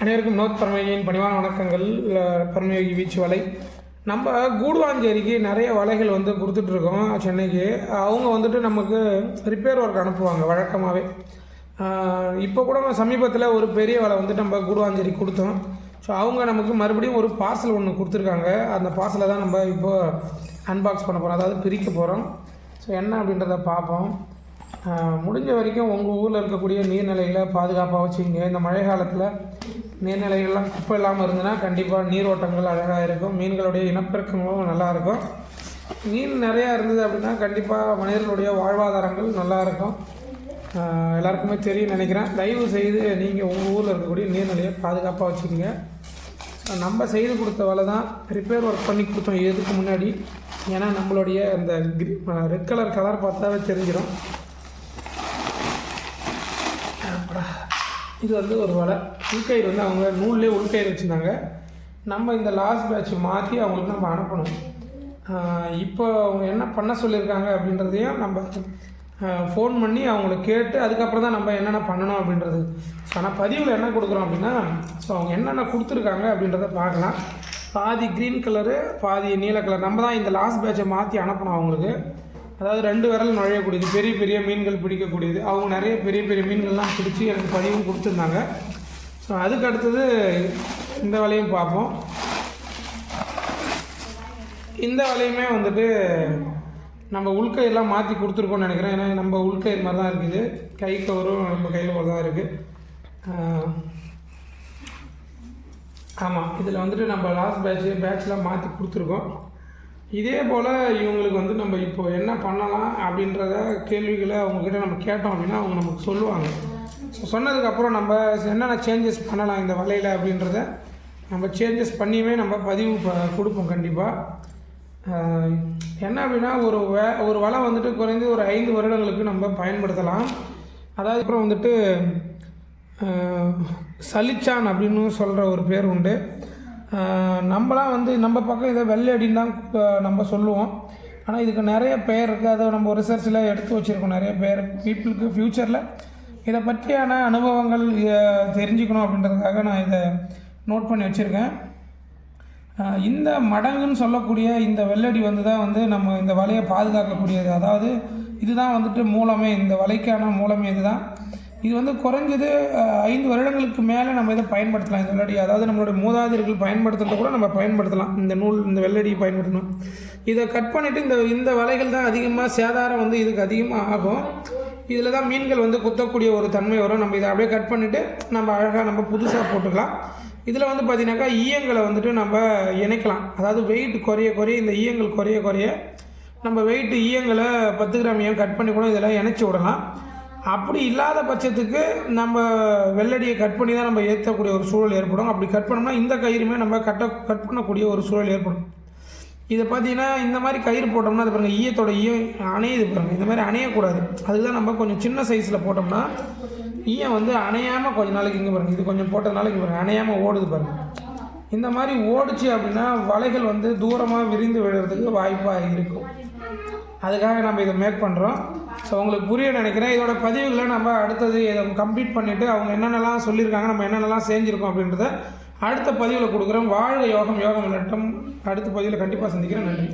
அனைவருக்கும் நோத் பரமயோகியின் பணிவான வணக்கங்கள் பரமயோகி வீச்சு வலை. நம்ம கூடுவாஞ்சேரிக்கு நிறைய வலைகள் வந்து கொடுத்துட்ருக்கோம் சென்னைக்கு. அவங்க வந்துட்டு நமக்கு ரிப்பேர் ஒர்க் அனுப்புவாங்க வழக்கமாகவே இப்போ கூட சமீபத்தில் ஒரு பெரிய வலை வந்து நம்ம கூடுவாஞ்சேரி கொடுத்தோம். ஸோ அவங்க நமக்கு மறுபடியும் ஒரு பார்சல் ஒன்று கொடுத்துருக்காங்க. அந்த பார்சலை தான் நம்ம இப்போ அன்பாக்ஸ் பண்ண போகிறோம் அதாவது பிரிக்க போகிறோம் ஸோ என்ன அப்படின்றத பார்ப்போம். முடிஞ்ச வரைக்கும் உங்கள் ஊரில் இருக்கக்கூடிய நீர்நிலைகளை பாதுகாப்பாக வச்சுங்க. இந்த மழை காலத்தில் நீர்நிலைகள்லாம் குப்பை இல்லாமல் இருந்ததுன்னா கண்டிப்பாக நீரோட்டங்கள் அழகாக இருக்கும். மீன்களுடைய இனப்பெருக்கங்களும் நல்லாயிருக்கும் மீன் நிறையா இருந்தது அப்படின்னா கண்டிப்பாக மனிதர்களுடைய வாழ்வாதாரங்கள் நல்லா இருக்கும். எல்லாருக்குமே தெரியும் நினைக்கிறேன். தயவு செய்து நீங்கள் உங்கள் ஊரில் இருக்கக்கூடிய நீர்நிலையை பாதுகாப்பாக வச்சுக்கோங்க. நம்ம செய்து கொடுத்த வேலை தான் ரிப்பேர் ஒர்க் பண்ணி கொடுத்தோம். இதுக்கு முன்னாடி ஏன்னா நம்மளுடைய அந்த ரெட் கலர் கலர் பார்த்தாவே தெரிஞ்சிடும் இது வந்து ஒரு வலை. உள்கயிறு வந்து அவங்க நூல்லே உள்கயிறு வச்சுருந்தாங்க. நம்ம இந்த லாஸ்ட் பேட்ச் மாற்றி அவங்களுக்கு நம்ம அனுப்பணும். இப்போ அவங்க என்ன பண்ண சொல்லியிருக்காங்க அப்படின்றதையும் நம்ம ஃபோன் பண்ணி அவங்கள கேட்டு அதுக்கப்புறம் தான் நம்ம என்னென்ன பண்ணணும் அப்படின்றது. ஸோ ஆனால் பதிவில் என்ன கொடுக்குறோம் அப்படின்னா ஸோ அவங்க என்னென்ன கொடுத்துருக்காங்க அப்படின்றத பார்க்கலாம். பாதி க்ரீன் கலரு பாதி நீல கலர் நம்ம தான் இந்த லாஸ்ட் பேட்சை மாற்றி அனுப்பணும் அவங்களுக்கு. அதாவது ரெண்டு விரல் நுழையக்கூடியது பெரிய பெரிய மீன்கள் பிடிக்கக்கூடியது. அவங்க நிறைய பெரிய பெரிய மீன்கள்லாம் பிடிச்சி எனக்கு பதிவும் கொடுத்துருந்தாங்க. ஸோ அதுக்கு அடுத்தது இந்த வேலையும் பார்ப்போம். இந்த வேலையுமே வந்துட்டு நம்ம உள்கயிரெலாம் மாற்றி கொடுத்துருக்கோம்னு நினைக்கிறேன். ஏன்னா நம்ம உள்கயிறு மாதிரி தான் இருக்குது. கை கவரும் நம்ம கையில் ஒரு தான் இருக்குது ஆமாம் இதில் வந்துட்டு நம்ம லாஸ்ட் பேட்ச் பேட்ச்லாம் மாற்றி கொடுத்துருக்கோம். இதே போல் இவங்களுக்கு வந்து நம்ம இப்போ என்ன பண்ணலாம் அப்படின்றத கேள்விகளை அவங்கக்கிட்ட நம்ம கேட்டோம் அப்படின்னா அவங்க நமக்கு சொல்லுவாங்க. ஸோ சொன்னதுக்கப்புறம் நம்ம என்னென்ன சேஞ்சஸ் பண்ணலாம் இந்த வலையில் அப்படின்றத நம்ம சேஞ்சஸ் பண்ணியுமே நம்ம பதிவு ப- கொடுப்போம் கண்டிப்பாக என்ன அப்படின்னா ஒரு வே ஒரு வலை வந்துட்டு குறைந்து ஒரு ஐந்து வருடங்களுக்கு நம்ம பயன்படுத்தலாம். அதாவது அப்புறம் வந்துட்டு சலிச்சான் அப்படின்னு சொல்கிற ஒரு பேர் உண்டு. நம்மளாம் வந்து நம்ம பக்கம் இதை வெள்ளை அடின்னு தான் நம்ம சொல்லுவோம். ஆனால் இதுக்கு நிறைய பெயர் இருக்குது அதை நம்ம ரிசர்ச்சில் எடுத்து வச்சுருக்கோம். நிறைய பேர் பீப்புளுக்கு ஃப்யூச்சரில் இதை பற்றியான அனுபவங்கள் தெரிஞ்சுக்கணும் அப்படின்றதுக்காக நான் இதை நோட் பண்ணி வச்சுருக்கேன். இந்த மடங்குன்னு சொல்லக்கூடிய இந்த வெள்ளடி வந்து தான் வந்து நம்ம இந்த வலையை பாதுகாக்கக்கூடியது. அதாவது இதுதான் வந்துட்டு மூலமே இந்த வலைக்கான மூலமே இதுதான். இது வந்து குறைஞ்சது ஐந்து வருடங்களுக்கு மேலே நம்ம இதை பயன்படுத்தலாம். இந்த வெள்ளடி அதாவது நம்மளுடைய மூதாதையர்கள் பயன்படுத்துறத கூட நம்ம பயன்படுத்தலாம். இந்த நூல் இந்த வெள்ளடியை பயன்படுத்தணும். இதை கட் பண்ணிவிட்டு இந்த இந்த வலைகள் தான் அதிகமாக சேதாரம் வந்து இதுக்கு அதிகமாக ஆகும். இதில் தான் மீன்கள் வந்து குத்தக்கூடிய ஒரு தன்மை வரும். நம்ம இதை அப்படியே கட் பண்ணிவிட்டு நம்ம அழகாக நம்ம புதுசாக போட்டுக்கலாம். இதில் வந்து பார்த்திங்கனாக்கா ஈயங்களை வந்துட்டு நம்ம இணைக்கலாம். அதாவது வெயிட் குறைய குறைய இந்த ஈயங்கள் குறைய குறைய நம்ம வெயிட் ஈயங்களை பத்து கிராம் ஈயம் கட் பண்ணி கூட இதெல்லாம் இணைச்சி விடலாம். அப்படி இல்லாத பட்சத்துக்கு நம்ம வெள்ளடியை கட் பண்ணி தான் நம்ம ஏற்றக்கூடிய ஒரு சூழல் ஏற்படும். அப்படி கட் பண்ணோம்னா இந்த கயிறுமே நம்ம கட்ட கட் பண்ணக்கூடிய ஒரு சூழல் ஏற்படும். இதை பார்த்தீங்கன்னா இந்த மாதிரி கயிறு போட்டோம்னா அது பாருங்கள் ஈயத்தோட ஈயம் அணையுது பாருங்கள் இந்த மாதிரி அணையக்கூடாது. அதுக்கு தான் நம்ம கொஞ்சம் சின்ன சைஸில் போட்டோம்னா ஈயம் வந்து அணையாமல் கொஞ்ச நாளைக்கு இங்கே பாருங்கள் இது கொஞ்சம் போட்டதுனால இங்கே பாருங்கள் அணையாமல் ஓடுது பாருங்கள் இந்த மாதிரி ஓடுச்சு அப்படின்னா வலைகள் வந்து தூரமாக விரிந்து விழுறதுக்கு வாய்ப்பாக இருக்கும். அதுக்காக நம்ம இதை மேக் பண்ணுறோம் ஸோ உங்களுக்கு புரிய நினைக்கிறேன். இதோட பதிவுகளை நம்ம அடுத்தது இதை கம்ப்ளீட் பண்ணிவிட்டு அவங்க என்னென்னலாம் சொல்லியிருக்காங்க நம்ம என்னென்னலாம் செஞ்சுருக்கோம் அப்படின்றத அடுத்த பதிவில் கொடுக்குறோம் வாழ்க யோகம் யோகம் நட்டம் அடுத்த பதிவில் கண்டிப்பாக சந்திக்கிறேன். நன்றி.